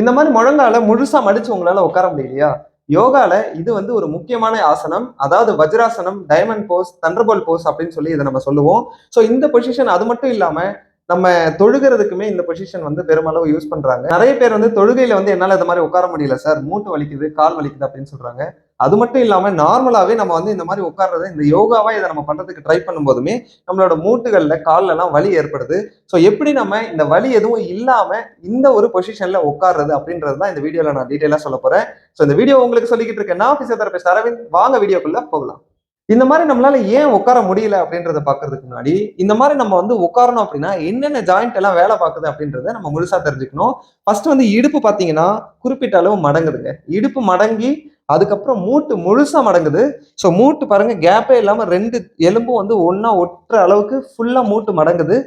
இந்த மாதிரி முழங்கால முழுசா மடிச்சு உங்களால உட்கார முடியலையா? யோகால இது வந்து ஒரு முக்கியமான ஆசனம். அதாவது வஜ்ராசனம் டைமண்ட் போஸ் தண்டர்போல் போஸ் அப்படின்னு சொல்லி இதை நம்ம சொல்லுவோம். ஸோ இந்த பொசிஷன் அது மட்டும் இல்லாம நம்ம தொழுகிறதுக்குமே இந்த பொசிஷன் வந்து பெருமளவு யூஸ் பண்றாங்க. நிறைய பேர் வந்து தொழுகையில வந்து என்னால இந்த மாதிரி உட்கார முடியல சார் மூட்டு வலிக்குது கால் வலிக்குது அப்படின்னு சொல்றாங்க. அது மட்டும் இல்லாம நார்மலாவே நம்ம வந்து இந்த மாதிரி உட்கார்றது இந்த யோகாவா இதை நம்ம பண்றதுக்கு ட்ரை பண்ணும்போதுமே நம்மளோட மூட்டுகள்ல கால்ல எல்லாம் வலி ஏற்படுது. ஸோ எப்படி நம்ம இந்த வலி எதுவும் இல்லாம இந்த ஒரு பொசிஷன்ல உட்கார்றது அப்படின்றது தான் இந்த வீடியோல நான் டீட்டெயிலாக சொல்ல போறேன். ஸோ இந்த வீடியோ உங்களுக்கு சொல்லிக்கிட்டு இருக்கேன். நான் பிசியோதெரபிஸ்ட் அரவிந்த். வாங்க வீடியோக்குள்ள போகலாம். இந்த மாதிரி நம்மளால ஏன் உட்கார முடியல அப்படின்றத பாக்குறதுக்கு முன்னாடி இந்த மாதிரி நம்ம வந்து உட்காரணும் அப்படின்னா என்னென்ன ஜாயிண்ட் எல்லாம் வேலை பார்க்குது அப்படின்றத நம்ம முழுசா தெரிஞ்சுக்கணும். ஃபர்ஸ்ட் வந்து இடுப்பு பாத்தீங்கன்னா குறிப்பிட்ட அளவு மடங்குதுங்க. இடுப்பு மடங்கி அதுக்கப்புறம் மூட்டு முழுசா மடங்குது. ஸோ மூட்டு பாருங்க கேப்பே இல்லாம ரெண்டு எலும்பும் வந்து ஒன்னா ஒட்டுற அளவுக்கு ஃபுல்லா மூட்டு மடங்குது.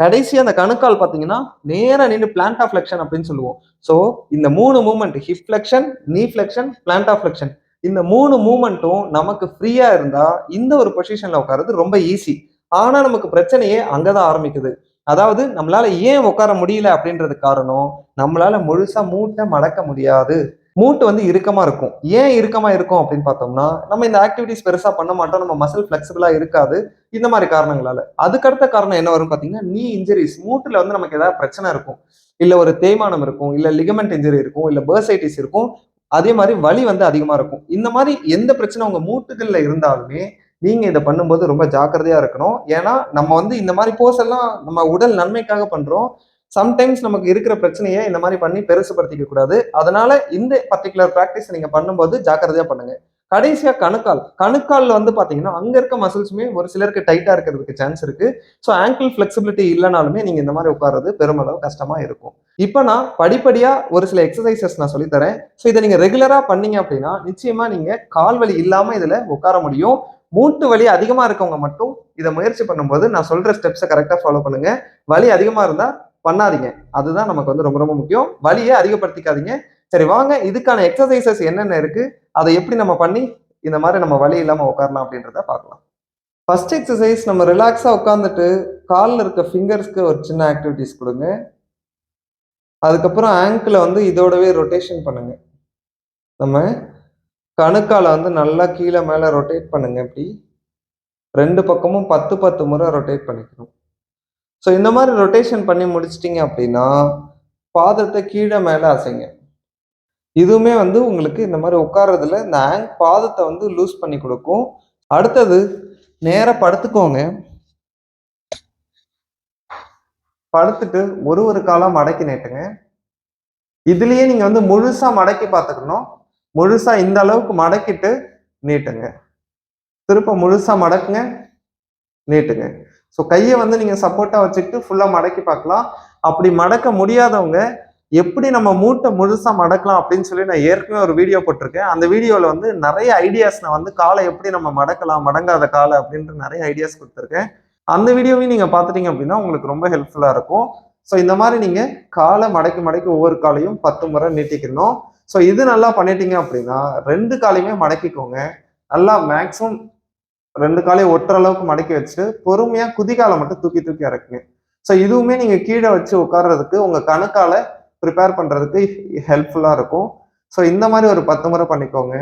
கடைசி அந்த கணுக்கால் பார்த்தீங்கன்னா நேரா நின்று பிளான்ட் ஆஃப் ஃபிளெக்ஷன் அப்படின்னு சொல்லுவோம். ஸோ இந்த மூணு moment hip flexion knee flexion plantar flexion இந்த மூணு மூமெண்ட்டும் நமக்கு ஃப்ரீயா இருந்தா இந்த ஒரு பொசிஷன்ல உட்கார்றது ரொம்ப ஈஸி ஆனா நமக்கு பிரச்சனையே அங்கதான் ஆரம்பிக்குது. அதாவது நம்மளால ஏன் உட்கார முடியல அப்படின்றது காரணம் நம்மளால முழுசா மூட்டை மடக்க முடியாது. மூட்டு வந்து இறுக்கமா இருக்கும். ஏன் இறுக்கமா இருக்கும் அப்படின்னு பார்த்தோம்னா நம்ம இந்த ஆக்டிவிட்டிஸ் பெருசா பண்ண மாட்டோம். நம்ம மசில் ஃபிளெக்சிபிளா இருக்காது. இந்த மாதிரி காரணங்களால. அதுக்கடுத்த காரணம் என்ன வரும் பாத்தீங்கன்னா நீ இன்ஜுரிஸ் மூட்டுல வந்து நமக்கு ஏதாவது பிரச்சனை இருக்கும். இல்ல ஒரு தேய்மானம் இருக்கும். இல்ல லிகமெண்ட் இன்ஜுரி இருக்கும். இல்ல பர்சைட்டிஸ் இருக்கும். அதே மாதிரி வலி வந்து அதிகமா இருக்கும். இந்த மாதிரி எந்த பிரச்சனை உங்க மூட்டுகள்ல இருந்தாலுமே நீங்க இதை பண்ணும்போது ரொம்ப ஜாக்கிரதையா இருக்கணும். ஏன்னா நம்ம வந்து இந்த மாதிரி போஸ் எல்லாம் நம்ம உடல் நன்மைக்காக பண்றோம். சம்டைம்ஸ் நமக்கு இருக்கிற பிரச்சனையை இந்த மாதிரி பண்ணி பெருசுபடுத்திக்க கூடாது. அதனால இந்த பர்டிகுலர் ப்ராக்டிஸ் நீங்க பண்ணும்போது ஜாக்கிரதையா பண்ணுங்க. கடைசியா கணுக்கால். கணுக்கால் வந்து பாத்தீங்கன்னா அங்க இருக்க மசில்ஸுமே ஒரு சிலருக்கு டைட்டா இருக்கிறதுக்கு சான்ஸ் இருக்கு. ஸோ ஆங்கிள் ஃபிளெக்சிபிலிட்டி இல்லைனாலுமே நீங்க இந்த மாதிரி உட்கார்றது பெருமளவு கஷ்டமா இருக்கும். இப்போ நான் படிப்படியா ஒரு சில எக்ஸசைசஸ் நான் சொல்லித்தரேன் ஸோ இதை நீங்க ரெகுலரா பண்ணீங்க அப்படின்னா நிச்சயமா நீங்க கால் வலி இல்லாம இதுல உட்கார முடியும். மூட்டு வலி அதிகமா இருக்கவங்க மட்டும் இதை முயற்சி பண்ணும்போது நான் சொல்ற ஸ்டெப்ஸை கரெக்டா ஃபாலோ பண்ணுங்க. வலி அதிகமா இருந்தா பண்ணாதீங்க. அதுதான் நமக்கு வந்து ரொம்ப ரொம்ப முக்கியம். வலியை அதிகப்படுத்திக்காதீங்க. சரி வாங்க. இதுக்கான எக்ஸசைசஸ் என்னென்ன இருக்கு? அதை எப்படி நம்ம பண்ணி இந்த மாதிரி நம்ம வலி இல்லாமல் உட்காரலாம் அப்படின்றத பார்க்கலாம். ஃபர்ஸ்ட் எக்ஸசைஸ் நம்ம ரிலாக்ஸாக உட்காந்துட்டு காலில் இருக்க ஃபிங்கர்ஸ்க்கு ஒரு சின்ன ஆக்டிவிட்டிஸ் கொடுங்க. அதுக்கப்புறம் ஆங்கிளை வந்து இதோடவே ரொட்டேஷன் பண்ணுங்க. நம்ம கணுக்கால வந்து நல்லா கீழே மேலே ரொட்டேட் பண்ணுங்க இப்படி. ரெண்டு பக்கமும் பத்து பத்து முறை ரொட்டேட் பண்ணிக்கணும். ஸோ இந்த மாதிரி ரொட்டேஷன் பண்ணி முடிச்சிட்டிங்க அப்படின்னா பாதத்தை கீழே மேலே அசைங்க. இதுவுமே வந்து உங்களுக்கு இந்த மாதிரி உட்கார்றதுல இந்த ஆங் பாதத்தை வந்து லூஸ் பண்ணி கொடுக்கும். அடுத்தது நேராக படுத்துக்கோங்க. படுத்துட்டு ஒரு ஒரு காலம் மடக்கி நீட்டுங்க. இதுலயே நீங்க வந்து முழுசா மடக்கி பார்த்துக்கணும். முழுசா இந்த அளவுக்கு மடக்கிட்டு நீட்டுங்க. திருப்ப முழுசா மடக்குங்க நீட்டுங்க. ஸோ கையை வந்து நீங்கள் சப்போர்ட்டாக வச்சுக்கிட்டு ஃபுல்லாக மடக்கி பார்க்கலாம். அப்படி மடக்க முடியாதவங்க எப்படி நம்ம மூட்டை முழுசாக மடக்கலாம் அப்படின்னு சொல்லி நான் ஏற்கனவே ஒரு வீடியோ போட்டிருக்கேன். அந்த வீடியோவில் வந்து நிறைய ஐடியாஸ் நான் வந்து காலை எப்படி நம்ம மடக்கலாம் மடங்காத காலை அப்படின்ற நிறைய ஐடியாஸ் கொடுத்துருக்கேன். அந்த வீடியோவையும் நீங்கள் பார்த்துட்டீங்க அப்படின்னா உங்களுக்கு ரொம்ப ஹெல்ப்ஃபுல்லாக இருக்கும். ஸோ இந்த மாதிரி நீங்கள் காலை மடக்கி மடக்கி ஒவ்வொரு காலையும் பத்து முறை நீட்டிக்கணும். ஸோ இது நல்லா பண்ணிட்டீங்க அப்படின்னா ரெண்டு காலையுமே மடக்கிக்கோங்க. நல்லா மேக்ஸிமம் ரெண்டு காலையும் ஒட்டுற அளவுக்கு மடக்கி வச்சுட்டு பொறுமையா குதிகாலை மட்டும் தூக்கி தூக்கி இறக்குங்க. ஸோ இதுவுமே நீங்க கீழே வச்சு உட்கார்றதுக்கு உங்க கணுக்கால ப்ரிப்பேர் பண்றதுக்கு ஹெல்ப்ஃபுல்லா இருக்கும். ஸோ இந்த மாதிரி ஒரு பத்து முறை பண்ணிக்கோங்க.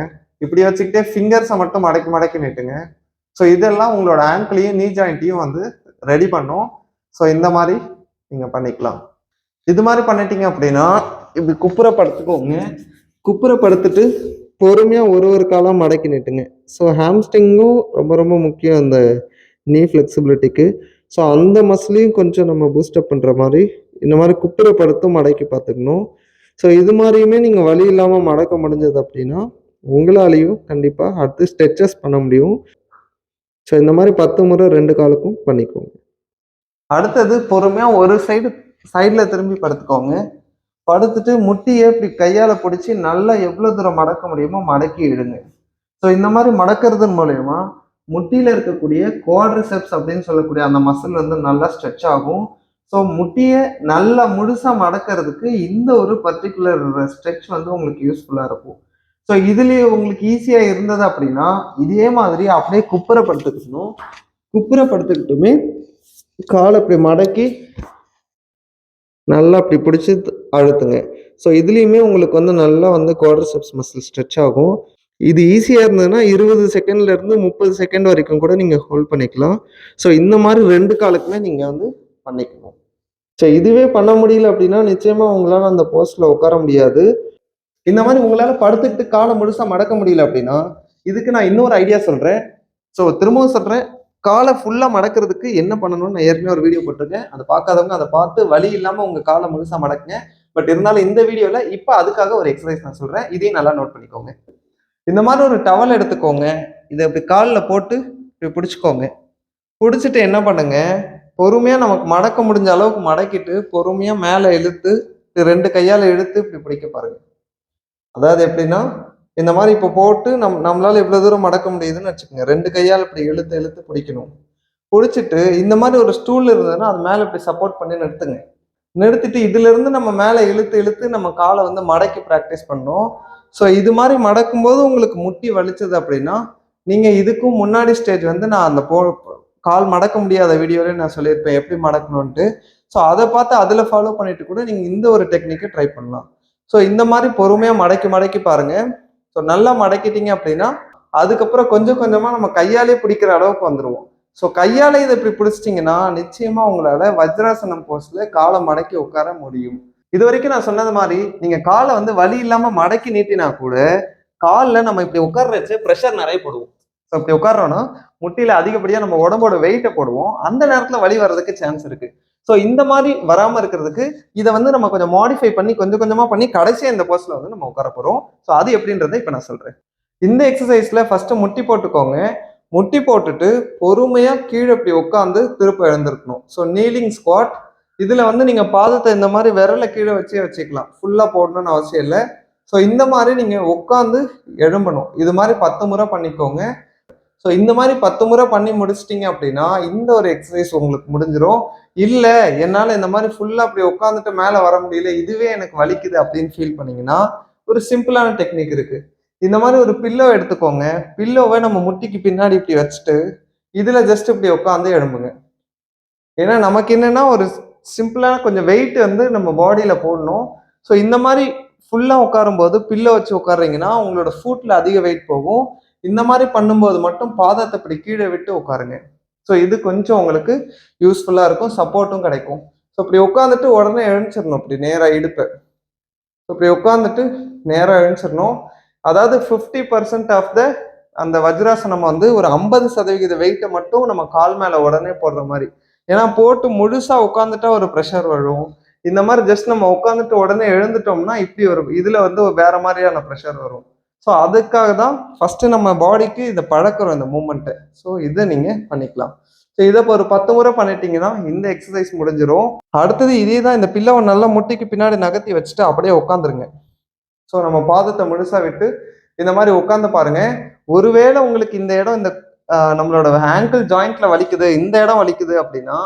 இப்படி வச்சுக்கிட்டே ஃபிங்கர்ஸை மட்டும் மடக்கி மடக்கி நிட்டுங்க. ஸோ இதெல்லாம் உங்களோட ஆங்கிளையும் நீ ஜாயிண்ட்டையும் வந்து ரெடி பண்ணும். ஸோ இந்த மாதிரி நீங்க பண்ணிக்கலாம். இது மாதிரி பண்ணிட்டீங்க அப்படின்னா இப்படி குப்புற படுத்துக்கோங்க குப்புற படுத்துட்டு பொறுமையாக ஒரு ஒரு காலம் மடக்கி நிட்டுங்க. ஸோ ஹாம்ஸ்டிங்கும் ரொம்ப ரொம்ப முக்கியம் அந்த நீ ஃப்ளெக்சிபிலிட்டிக்கு ஸோ அந்த மசிலையும் கொஞ்சம் நம்ம பூஸ்டப் பண்ணுற மாதிரி இந்த மாதிரி குப்புற படுத்தும் மடக்கி பார்த்துக்கணும். ஸோ இது மாதிரியுமே நீங்கள் வழி இல்லாமல் மடக்க முடிஞ்சது அப்படின்னா உங்களாலேயும் கண்டிப்பாக அடுத்து ஸ்ட்ரெச்சஸ் பண்ண முடியும். ஸோ இந்த மாதிரி பத்து முறை ரெண்டு காலுக்கும் பண்ணிக்கோங்க. அடுத்தது பொறுமையாக ஒரு சைடு சைடில் திரும்பி படுத்துக்கோங்க. படுத்துட்டு முட்டியை இப்படி கையால் பிடிச்சி நல்லா எவ்வளோ தூரம் மடக்க முடியுமோ மடக்கி இடுங்க. ஸோ இந்த மாதிரி மடக்கிறதன் மூலயமா முட்டியில் இருக்கக்கூடிய கோட்ரிசெப்ஸ் அப்படின்னு சொல்லக்கூடிய அந்த மசில் வந்து நல்லா ஸ்ட்ரெச் ஆகும். ஸோ முட்டியை நல்லா முழுசாக மடக்கிறதுக்கு இந்த ஒரு பர்டிகுலர் ஸ்ட்ரெச் வந்து உங்களுக்கு யூஸ்ஃபுல்லாக இருக்கும். ஸோ இதுலேயே உங்களுக்கு ஈஸியாக இருந்தது அப்படின்னா இதே மாதிரி அப்படியே குப்புறப்படுத்திக்கணும். குப்புறப்படுத்திக்கிட்டுமே காலை இப்படி மடக்கி நல்லா அப்படி பிடிச்சி அழுத்துங்க. ஸோ இதுலேயுமே உங்களுக்கு வந்து நல்லா வந்து குவாட்ரிசெப்ஸ் மசில் ஸ்ட்ரெச் ஆகும். இது ஈஸியாக இருந்ததுன்னா இருபது செகண்ட்லேருந்து முப்பது செகண்ட் வரைக்கும் கூட நீங்கள் ஹோல்ட் பண்ணிக்கலாம். ஸோ இந்த மாதிரி ரெண்டு காலுக்குமே நீங்கள் வந்து பண்ணிக்கணும். ஸோ இதுவே பண்ண முடியல அப்படின்னா நிச்சயமாக உங்களால் அந்த போஸ்ட்டில் உட்கார முடியாது. இந்த மாதிரி உங்களால் படுத்துக்கிட்டு காலை முழுசாக மடக்க முடியல அப்படின்னா இதுக்கு நான் இன்னொரு ஐடியா சொல்கிறேன் ஸோ திரும்பவும் சொல்கிறேன் காலை ஃபுல்லாக மடக்கிறதுக்கு என்ன பண்ணணும்னு நான் ஏற்கனவே ஒரு வீடியோ போட்டிருக்கேன். அதை பார்க்காதவங்க அதை பார்த்து வலி இல்லாமல் உங்கள் காலை முழுசாக மடக்குங்க. பட் இருந்தாலும் இந்த வீடியோவில் இப்போ அதுக்காக ஒரு எக்ஸசைஸ் நான் சொல்கிறேன் இதையும் நல்லா நோட் பண்ணிக்கோங்க. இந்த மாதிரி ஒரு டவல் எடுத்துக்கோங்க. இதை இப்படி காலில் போட்டு இப்படி பிடிச்சிக்கோங்க. பிடிச்சிட்டு என்ன பண்ணுங்க? பொறுமையாக நமக்கு மடக்க முடிஞ்ச அளவுக்கு மடக்கிட்டு பொறுமையாக மேலே இழுத்து ரெண்டு கையால் இழுத்து இப்படி பிடிக்க பாருங்க. அதாவது எப்படின்னா இந்த மாதிரி இப்போ போட்டு நம் நம்மளால இவ்வளோ தூரம் மடக்க முடியுதுன்னு வச்சுக்கோங்க. ரெண்டு கையால் இப்படி இழுத்து இழுத்து பிடிக்கணும். பிடிச்சிட்டு இந்த மாதிரி ஒரு ஸ்டூல் இருந்ததுன்னா அது மேலே இப்படி சப்போர்ட் பண்ணி நிறுத்துங்க. நிறுத்திட்டு இதுலேருந்து நம்ம மேலே இழுத்து இழுத்து நம்ம காலை வந்து மடக்கி ப்ராக்டிஸ் பண்ணோம். ஸோ இது மாதிரி மடக்கும்போது உங்களுக்கு முட்டி வலிச்சது அப்படின்னா நீங்கள் இதுக்கும் முன்னாடி ஸ்டேஜ் வந்து நான் அந்த போ கால் மடக்க முடியாத வீடியோவிலே நான் சொல்லியிருப்பேன் எப்படி மடக்கணும்ன்ட்டு. ஸோ அதை பார்த்து அதில் ஃபாலோ பண்ணிட்டு கூட நீங்கள் இந்த ஒரு டெக்னிக்கை ட்ரை பண்ணலாம். ஸோ இந்த மாதிரி பொறுமையாக மடக்கி மடக்கி பாருங்கள் ஸோ நல்லா மடக்கிட்டீங்க அப்படின்னா அதுக்கப்புறம் கொஞ்சம் கொஞ்சமாக நம்ம கையாலே பிடிக்கிற அளவுக்கு வந்துடுவோம் ஸோ கையால் இதை இப்படி பிடிச்சிட்டிங்கன்னா நிச்சயமாக உங்களால் வஜ்ராசனம் போஸ்டில் காலை மடக்கி உட்கார முடியும். இது வரைக்கும் நான் சொன்னது மாதிரி நீங்கள் காலை வந்து வலி இல்லாமல் மடக்கி நீட்டினா கூட காலில் நம்ம இப்படி உட்கார வச்சு ப்ரெஷர் நிறைய போடுவோம். ஸோ இப்படி உட்காரோன்னா முட்டியில் அதிகப்படியாக நம்ம உடம்போட வெயிட்டை போடுவோம். அந்த நேரத்தில் வலி வர்றதுக்கு சான்ஸ் இருக்குது ஸோ இந்த மாதிரி வராமல் இருக்கிறதுக்கு இதை வந்து நம்ம கொஞ்சம் மாடிஃபை பண்ணி கொஞ்சம் கொஞ்சமாக பண்ணி கடைசியாக இந்த போஸ்டில் வந்து நம்ம உட்கார போகிறோம் ஸோ அது எப்படின்றத இப்போ நான் சொல்கிறேன் இந்த எக்ஸசைஸில் ஃபஸ்ட்டு முட்டி போட்டுக்கோங்க. முட்டி போட்டுட்டு பொறுமையாக கீழே இப்படி உட்காந்து திருப்ப எழுந்திருக்கணும். ஸோ நீலிங் ஸ்குவாட் இதில் வந்து நீங்கள் பாதத்தை இந்த மாதிரி விரலை கீழே வச்சே வச்சுக்கலாம். ஃபுல்லாக போடணும்னு அவசியம் இல்லை. ஸோ இந்த மாதிரி நீங்கள் உட்காந்து எழும்பணும். இது மாதிரி பத்து முறை பண்ணிக்கோங்க. ஸோ இந்த மாதிரி பத்து முறை பண்ணி முடிச்சிட்டிங்க அப்படின்னா இந்த ஒரு எக்ஸசைஸ் உங்களுக்கு முடிஞ்சிடும் இல்லை என்னால் இந்த மாதிரி ஃபுல்லாக அப்படி உட்காந்துட்டு மேலே வர முடியல இதுவே எனக்கு வலிக்குது அப்படின்னு ஃபீல் பண்ணிங்கன்னா ஒரு சிம்பிளான டெக்னிக் இருக்குது இந்த மாதிரி ஒரு பில்லோ எடுத்துக்கோங்க. பில்லோவை நம்ம முட்டிக்கு பின்னாடி இப்படி வச்சுட்டு இதில் ஜஸ்ட் இப்படி உட்காந்து எழும்புங்க. ஏன்னா நமக்கு என்னென்னா ஒரு சிம்பிளான கொஞ்சம் வெயிட் வந்து நம்ம பாடியில் போடணும். ஸோ இந்த மாதிரி ஃபுல்லாக உட்காரும்போது பில்லோ வச்சு உட்காருறீங்கன்னா உங்களோட ஃபுட்டில் அதிக வெயிட் போகும். இந்த மாதிரி பண்ணும்போது மட்டும் பாதத்தை இப்படி கீழே விட்டு உட்காருங்க. ஸோ இது கொஞ்சம் உங்களுக்கு யூஸ்ஃபுல்லாக இருக்கும். சப்போர்ட்டும் கிடைக்கும். ஸோ இப்படி உட்காந்துட்டு உடனே எழுந்திச்சிடணும். இப்படி நேராக இடுப்பு. இப்படி உட்காந்துட்டு நேராக எழுந்திச்சிடணும். அதாவது ஃபிஃப்டி பர்சன்ட் ஆஃப் த அந்த வஜ்ராசனம் வந்து ஒரு ஐம்பது சதவிகித வெயிட்டை மட்டும் நம்ம கால் மேலே உடனே போடுற மாதிரி. ஏன்னா போட்டு முழுசாக உட்காந்துட்டா ஒரு ப்ரெஷர் வரும். இந்த மாதிரி ஜஸ்ட் நம்ம உட்காந்துட்டு உடனே எழுந்துட்டோம்னா இப்படி ஒரு இதில் வந்து வேற மாதிரியான ப்ரெஷர் வரும். ஸோ அதுக்காக தான் ஃபஸ்ட்டு நம்ம பாடிக்கு இதை பழக்கிறோம் இந்த மூமெண்ட்டை ஸோ இதை நீங்கள் பண்ணிக்கலாம். ஸோ இதை இப்போ ஒரு பத்து முறை பண்ணிட்டீங்கன்னா இந்த எக்ஸசைஸ் முடிஞ்சிடும் அடுத்தது இதே தான் இந்த பில்லவை நல்லா முட்டிக்கு பின்னாடி நகர்த்தி வச்சுட்டு அப்படியே உட்காந்துருங்க. ஸோ நம்ம பாதத்தை முழுசா விட்டு இந்த மாதிரி உட்காந்து பாருங்க. ஒருவேளை உங்களுக்கு இந்த இடம் இந்த நம்மளோட ஆங்கிள் ஜாயிண்ட்ல வலிக்குது இந்த இடம் வலிக்குது அப்படின்னா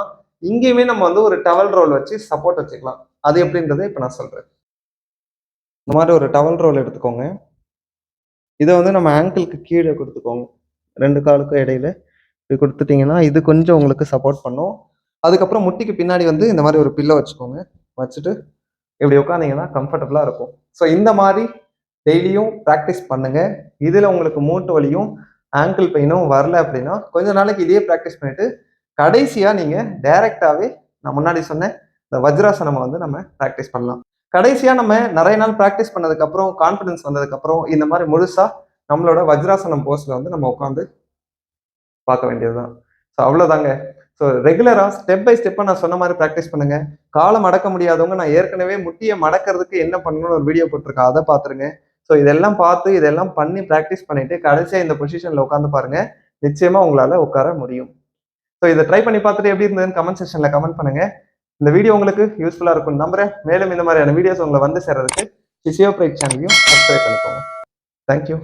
இங்கேயுமே நம்ம வந்து ஒரு டவல் ரோல் வச்சு சப்போர்ட் வச்சுக்கலாம். அது எப்படின்றத இப்போ நான் சொல்கிறேன் இந்த மாதிரி ஒரு டவல் ரோல் எடுத்துக்கோங்க. இதை வந்து நம்ம ஆங்கிளுக்கு கீழே கொடுத்துக்கோங்க. ரெண்டு காலுக்கும் இடையில இப்படி கொடுத்துட்டிங்கன்னா இது கொஞ்சம் உங்களுக்கு சப்போர்ட் பண்ணும். அதுக்கப்புறம் முட்டிக்கு பின்னாடி வந்து இந்த மாதிரி ஒரு பில்லை வச்சுக்கோங்க. வச்சுட்டு இப்படி உட்காந்தீங்கன்னா கம்ஃபர்டபுளாக இருக்கும். ஸோ இந்த மாதிரி டெய்லியும் ப்ராக்டிஸ் பண்ணுங்கள் இதில் உங்களுக்கு மூட்டு வலியும் ஆங்கிள் பெயினும் வரல அப்படின்னா கொஞ்ச நாளைக்கு இதே ப்ராக்டிஸ் பண்ணிவிட்டு கடைசியாக நீங்கள் டைரெக்டாகவே நான் முன்னாடி சொன்னேன் இந்த வஜ்ராசனம் வந்து நம்ம ப்ராக்டிஸ் பண்ணலாம். கடைசியாக நம்ம நிறைய நாள் ப்ராக்டிஸ் பண்ணதுக்கப்புறம் கான்ஃபிடன்ஸ் வந்ததுக்கப்புறம் இந்த மாதிரி முழுசா நம்மளோட வஜ்ராசனம் போஸ்ட்ல வந்து நம்ம உட்காந்து பார்க்க வேண்டியதுதான். ஸோ அவ்வளோதாங்க ஸோ ரெகுலராக ஸ்டெப் பை ஸ்டெப்பாக நான் சொன்ன மாதிரி ப்ராக்டிஸ் பண்ணுங்க. காலை மடக்க முடியாதவங்க நான் ஏற்கனவே முட்டியை மடக்கிறதுக்கு என்ன பண்ணணும்னு ஒரு வீடியோ போட்டிருக்கேன். அதை பார்த்துருங்க. ஸோ இதெல்லாம் பார்த்து இதெல்லாம் பண்ணி ப்ராக்டிஸ் பண்ணிட்டு கடைசியாக இந்த பொசிஷனில் உட்காந்து பாருங்க. நிச்சயமா உங்களால உட்கார முடியும். ஸோ இதை ட்ரை பண்ணி பார்த்துட்டு எப்படி இருந்ததுன்னு கமெண்ட் செக்ஷன்ல கமெண்ட் பண்ணுங்க. இந்த வீடியோ உங்களுக்கு யூஸ்ஃபுல்லாக இருக்கும் நம்புறேன். மேலும் இந்த மாதிரியான வீடியோஸ் உங்களை வந்து சேர்றதுக்கு சிசியோ பிரைக் சேனலையும் சப்ஸ்கிரைப் பண்ணிக்கோங்க. தேங்க்யூ